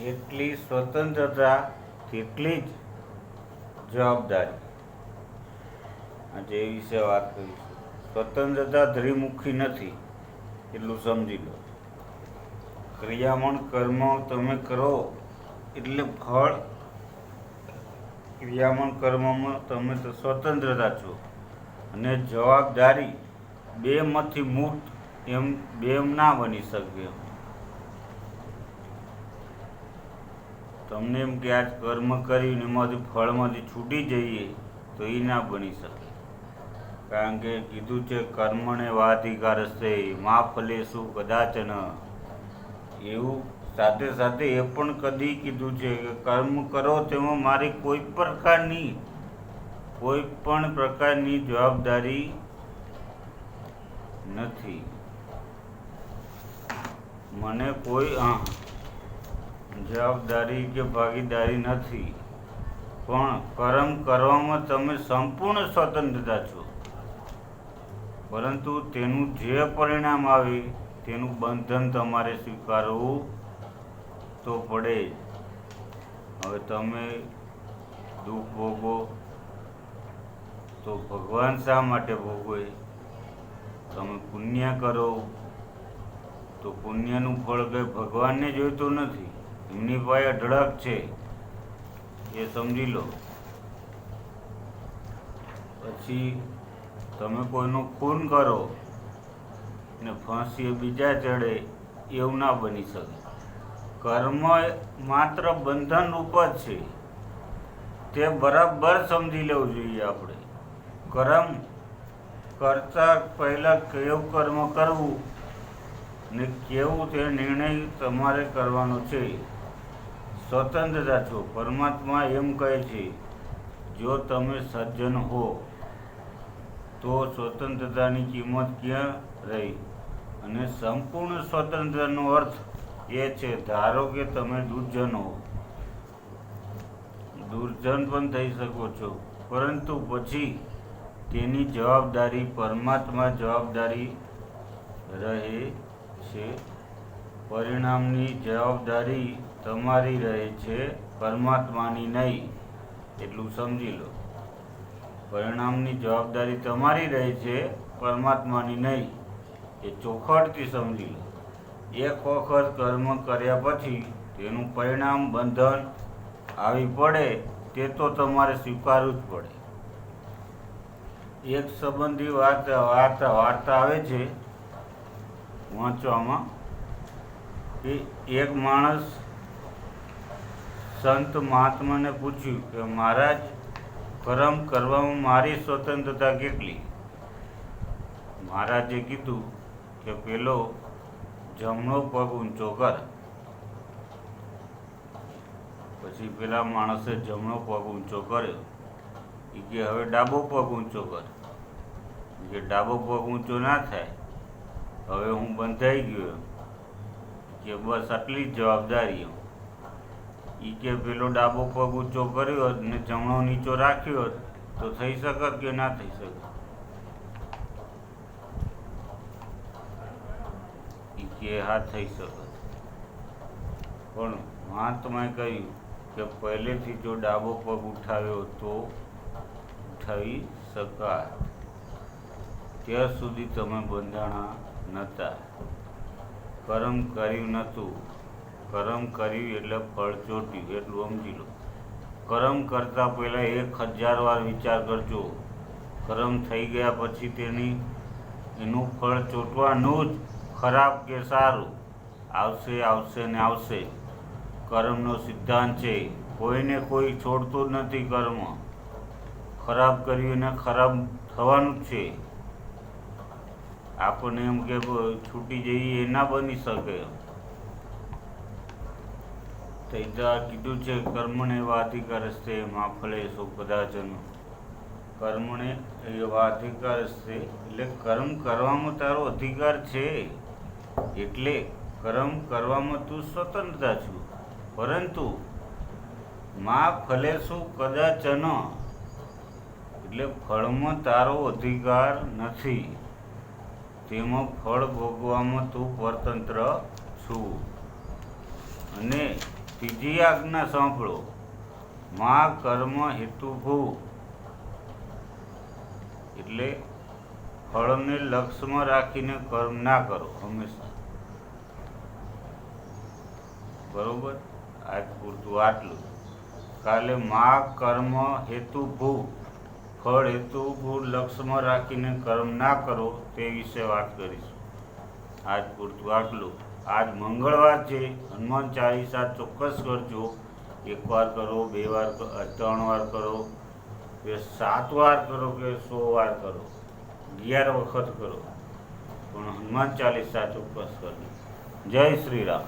જેટલી સ્વતંત્રતા, તેટલી જ જવાબદારી. આજે એ વિશે વાત કરીશું સ્વતંત્રતા ધરીમુખી નથી, એટલું સમજી લો. ક્રિયામણ કર્મ તમે કરો, એટલે ફળ ક્રિયામણ કર્મમાં તમે તો સ્વતંત્રતા છો. અને જવાબદારી બેમાંથી મુક્ત એમ બે ના બની શકે એમ. તમને એમ કે આજ કર્મ કરીને એમાંથી ફળમાંથી છૂટી જઈએ તો એ ના બની શકે. કારણ કે કીધું છે, કર્મને વાધિકાર છે મા ફલેશું કદાચન. એવું સાથે સાથે એ પણ કદી કીધું છે કે કર્મ કરો તેમાં મારી કોઈ પ્રકારની, કોઈ પણ પ્રકારની જવાબદારી નથી. મને કોઈ, હા. જવાબદારી કે ભાગીદારી નથી. પણ કર્મ કરવામાં તમે સંપૂર્ણ સ્વતંત્રતા છો. પરંતુ તેનું જે પરિણામ આવે, તેનું બંધન તમારે સ્વીકારવું તો પડે હવે તમે દુઃખ ભોગો તો ભગવાન શા માટે ભોગવે? તમે પુણ્ય કરો તો પુણ્યનું ફળ કંઈ ભગવાનને જોઈતું નથી. એમની પાસે અઢળક છે. એ સમજી લો. પછી તમે કોઈનું ખૂન કરો ને ફાંસી બીજા ચડે એવું ના બની શકે. કર્મ માત્ર બંધન રૂપ જ છે. તે બરાબર સમજી લેવું જોઈએ આપણે. કર્મ કરતા પહેલાં કેવું કર્મ કરવું ને કેવું તે નિર્ણય તમારે કરવાનો છે. સ્વતંત્રતા છો. પરમાત્મા એમ કહે છે, જો તમે સજ્જન હો, તો સ્વતંત્રતાની કિંમત ક્યાં રહી? અને સંપૂર્ણ સ્વતંત્રનો અર્થ એ છે, ધારો કે તમે દુર્જન હો. દુર્જન પણ થઈ શકો છો, પરંતુ પછી તેની જવાબદારી પરમાત્મા જવાબદારી રહે છે. પરિણામની જવાબદારી તમારી રહે છે, પરમાત્માની નહીં, એટલું સમજી લો. પરિણામની જવાબદારી તમારી રહે છે, પરમાત્માની નહીં, એ ચોખટથી સમજી લો. એક વખત કર્મ કર્યા પછી તેનું પરિણામ બંધન આવી પડે, તે તો તમારે સ્વીકારવું જ પડે. એક સંબંધી વાત વાર્તા વાર્તા આવે છે, વાંચવામાં, કે એક માણસ સંત મહાત્માને પૂછ્યું કે, મહારાજ કર્મ કરવામાં મારી સ્વતંત્રતા કેટલી? મહારાજે કીધું કે, પેલો જમણો પગ ઊંચો કર. પછી પેલા માણસે જમણો પગ ઊંચો કર્યો. એ કે, હવે ડાબો પગ ઊંચો કર. કે, ડાબો પગ ઊંચો ના થાય. હવે હું બંધાઈ ગયો. કે, બસ આટલી જ જવાબદારી એમ ઈ કે પેલો ડાબો પગ ઊંચો કર્યો હોત ને જમણો નીચો રાખ્યો હોત તો થઈ શકત કે ના થઈ શકત? ઈ કે હા થઈ શકત. પણ મહાત્માએ કહ્યું કે પહેલેથી જો ડાબો પગ ઉઠાવ્યો તો ઉઠાવી શકાય. ત્યાં સુધી તમે બંધાણા નહોતા કર્મ કર્યું નહોતું કર્મ કર્યું એટલે ફળ ચોટ્યું, એટલું સમજી લો. કર્મ કરતાં પહેલાં એક હજાર વાર વિચાર કરજો. કર્મ થઈ ગયા પછી તેની, એનું ફળ ચોટવાનું જ ખરાબ કે સારું. આવશે આવશે ને આવશે. કર્મનો સિદ્ધાંત છે, કોઈને કોઈ છોડતું જ નથી કર્મ ખરાબ કર્યું એને ખરાબ થવાનું જ છે. આપણને એમ કે છૂટી જઈએ એ ના બની શકે. તૈજા કીધું છે, કર્મણે હસ્તે માં ફલે સો કદાચનો કર્મને એવા અધિકાર હસ્તે એટલે કર્મ કરવામાં તારો અધિકાર છે. એટલે કર્મ કરવામાં તું સ્વતંત્રતા છું. પરંતુ મા ફલે શું કદાચન એટલે ફળમાં તારો અધિકાર નથી. તેમાં ફળ ભોગવામાં તું પરતંત્ર છું. અને ત્રીજી આજ્ઞા સાંભળો. માં કર્મ હેતુ ભૂ એટલે ફળને લક્ષ્યમાં રાખીને કર્મ ના કરો હંમેશા. બરોબર? આજ પૂરતું આટલું. કાલે માં કર્મ હેતુ ભૂ ફળ હેતુ ભૂ લક્ષ્યમાં રાખીને કર્મ ના કરો તે વિશે વાત કરીશું. આજ પૂરતું આટલું. આજ મંગળવાર છે. હનુમાન ચાલીસા ચોક્કસ કરજો. એક વાર કરો, બે વાર ત્રણ વાર કરો, કે સાત વાર કરો, કે સો વાર કરો. અગિયાર વખત કરો. પણ હનુમાન ચાલીસા ચોક્કસ કરજો. જય શ્રી રામ.